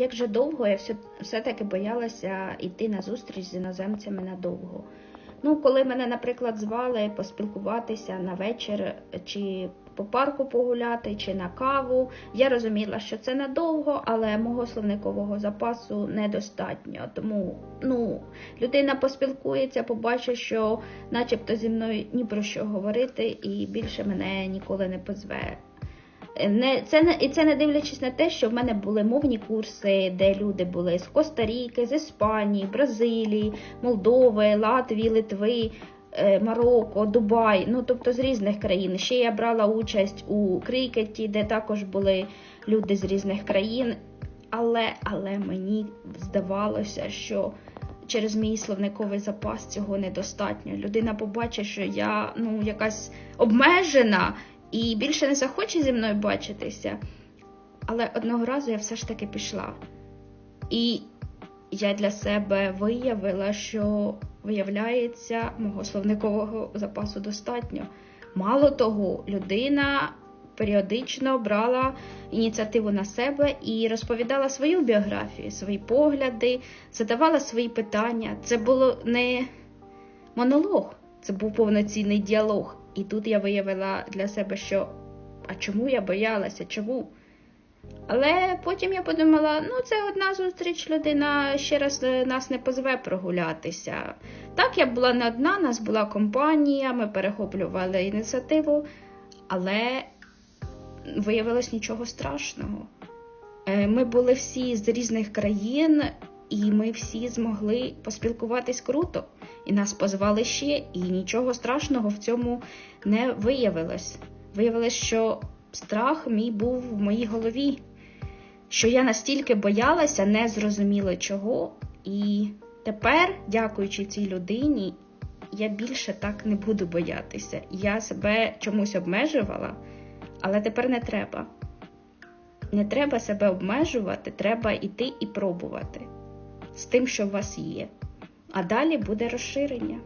як же довго я все, все-таки боялася йти на зустріч з іноземцями надовго. Ну, коли мене, наприклад, звали поспілкуватися на вечір чи по парку погуляти, чи на каву, я розуміла, що це надовго, але мого словникового запасу недостатньо. Тому ну, людина поспілкується, побачить, що начебто зі мною ні про що говорити, і більше мене ніколи не позве. Не, це не, і це не дивлячись на те, що в мене були мовні курси, де люди були з Коста-Ріки, з Іспанії, Бразилії, Молдови, Латвії, Литви, е, Марокко, Дубай, ну тобто з різних країн. Ще я брала участь у крикеті, де також були люди з різних країн. Але, але мені здавалося, що через мій словниковий запас цього недостатньо. Людина побачить, що я ну, якась обмежена і більше не захоче зі мною бачитися. Але одного разу я все ж таки пішла. І я для себе виявила, що, виявляється, мого словникового запасу достатньо. Мало того, людина періодично брала ініціативу на себе і розповідала свою біографію, свої погляди, задавала свої питання. Це було не монолог, це був повноцінний діалог. І тут я виявила для себе, що а чому я боялася? Чому? Але потім я подумала: ну, це одна зустріч, людина ще раз е, нас не позве прогулятися. Так, я була не одна, нас була компанія, ми перехоплювали ініціативу, але виявилось нічого страшного. Е, Ми були всі з різних країн, і ми всі змогли поспілкуватись круто. І нас позвали ще, і нічого страшного в цьому не виявилось. Виявилось, що страх мій був в моїй голові, що я настільки боялася, не зрозуміло чого. І тепер, дякуючи цій людині, я більше так не буду боятися. Я себе чомусь обмежувала, але тепер не треба. Не треба себе обмежувати, треба йти і пробувати з тим, що у вас є. А далі буде розширення.